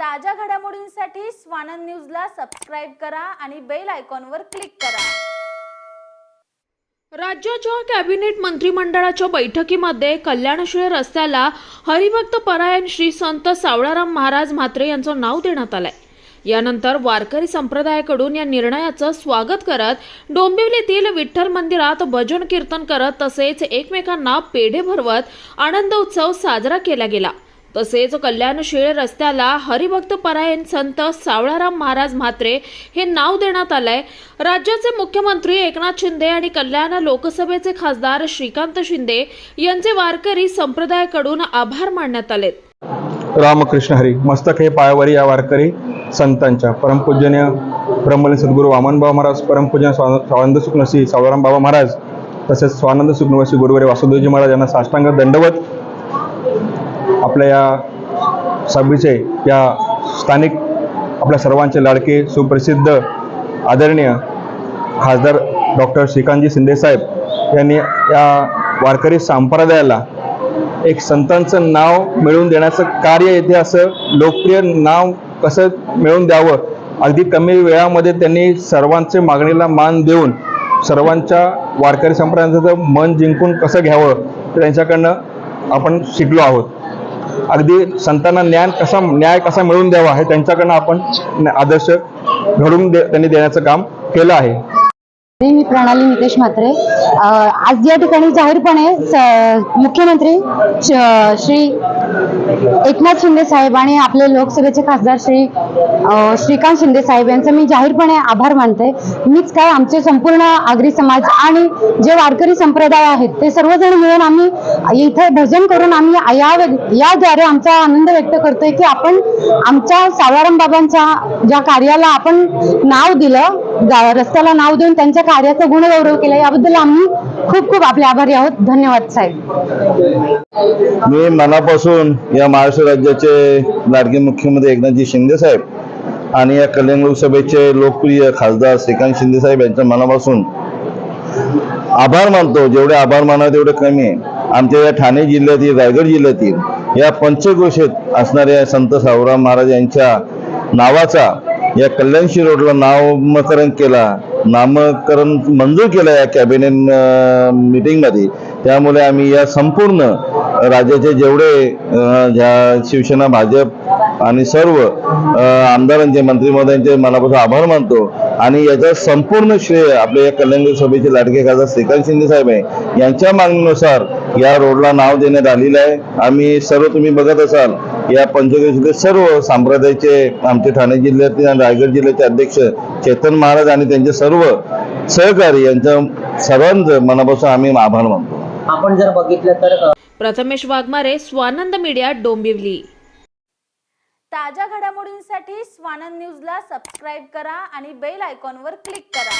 ताज्या घडामोडींसाठी स्वानंद न्यूजला सबस्क्राईब करा आणि बेल आयकॉनवर क्लिक करा. राज्याच्या कॅबिनेट मंत्रिमंडळाच्या बैठकीमध्ये कल्याणशिळे रस्त्याला हरिभक्त परायण श्री संत सावळाराम महाराज म्हात्रे यांचं नाव देण्यात आलंय. यानंतर वारकरी संप्रदायाकडून या निर्णयाचं स्वागत करत डोंबिवलीतील विठ्ठल मंदिरात भजन कीर्तन करत तसेच एकमेकांना पेढे भरवत आनंद उत्सव साजरा केला गेला. तसेच कल्याणशीळ रस्त्याला हरिभक्त परायण संत सावळाराम महाराज म्हात्रे हे नाव देण्यात आलंय. राज्याचे मुख्यमंत्री एकनाथ शिंदे आणि कल्याण लोकसभेचे खासदार श्रीकांत शिंदे यांचे वारकरी संप्रदायाकडून आभार मानण्यात आलेत. रामकृष्ण हरी मस्तक हे पायावरी या वारकरी संतांच्या परमपूजनीय ब्रह्मलीन सद्गुरू वामनबाबा महाराज परमपूजन स्वानंद सुखनसी सावळाराम बाबा महाराज तसेच स्वानंद सुखनवसी गुरुवारी वासुदेवजी महाराज यांना साष्टांग दंडवत आपल्या या सभेचे या स्थानिक आपल्या सर्वांचे लाडके सुप्रसिद्ध आदरणीय खासदार डॉक्टर श्रीकांतजी शिंदेसाहेब यांनी या वारकरी संप्रदायाला एक संतांचं नाव मिळवून देण्याचं कार्य येथे असं लोकप्रिय नाव कसं मिळवून द्यावं? अगदी कमी वेळामध्ये त्यांनी सर्वांचे मागणीला मान देऊन सर्वांच्या वारकरी संप्रदायाचं मन जिंकून कसं घ्यावं? ते त्यांच्याकडनं आपण शिकलो आहोत. अगदी संतांना ज्ञान कसा न्याय कसा मिळवून द्यावा हे त्यांच्याकडनं आपण आदर्श घडून दे त्यांनी देण्याचं काम केलं आहे. मी प्रणाली नितेश म्हात्रे. आज या ठिकाणी जाहीरपणे मुख्यमंत्री श्री एकनाथ शिंदे साहेब आणि आपले लोकसभेचे खासदार श्री श्रीकांत शिंदे साहेब यांचा मी जाहीरपणे आभार मानते. मीच काय आमचे संपूर्ण आगरी समाज आणि जे वारकरी संप्रदाय आहेत ते सर्वजण मिळून आम्ही इथे भजन करून आम्ही या याद्वारे आमचा आनंद व्यक्त करतोय की आपण आमच्या सावळाराम बाबांच्या ज्या कार्याला आपण नाव दिलं रस्त्याला नाव देऊन त्यांच्या कार्याचा गुणगौरव केला याबद्दल आम्ही खूप खूप आपले आभारी आहोत. धन्यवाद साहेब. मी मनापासून या महाराष्ट्र राज्याचे लाडके मुख्यमंत्री एकनाथजी शिंदे साहेब आणि या कल्याण लोकसभेचे लोकप्रिय खासदार श्रीकांत शिंदे साहेब यांच्या मनापासून आभार मानतो. जेवढे आभार माना तेवढे कमी आहे. आमच्या या ठाणे जिल्ह्यातील रायगड जिल्ह्यातील या पंचक्रोशीत असणाऱ्या संत सावराम महाराज यांच्या नावाचा या कल्याणशी रोडला नामकरण केला. नामकरण मंजूर केलं या कॅबिनेट मिटिंगमध्ये. त्यामुळे आम्ही या संपूर्ण राज्याचे जेवढे ज्या शिवसेना भाजप आणि सर्व आमदारांचे मंत्रिमहोदयांचे मनापासून आभार मानतो. आणि याचा संपूर्ण श्रेय आपल्या या कल्याण सभेचे लाडके खासदार श्रीकांत शिंदे साहेब आहे. यांच्या मागणीनुसार या रोडला नाव देण्यात आलेलं आहे. आम्ही सर्व तुम्ही बघत असाल या पंचक्रोशीतील सर्व संप्रदायाचे आमचे ठाणे जिल्ह्यातील आणि रायगड जिल्ह्याचे अध्यक्ष चेतन महाराज आणि त्यांचे सर्व सहकारी यांच्या सर्वांचं मनापासून आम्ही आभार मानतो. आपण जर बघितलं तर प्रथमेश वाघमारे स्वानंद मीडिया डोंबिवली. ताज्या घडामोडींसाठी स्वानंद न्यूजला सबस्क्राईब करा आणि बेल आयकॉनवर क्लिक करा.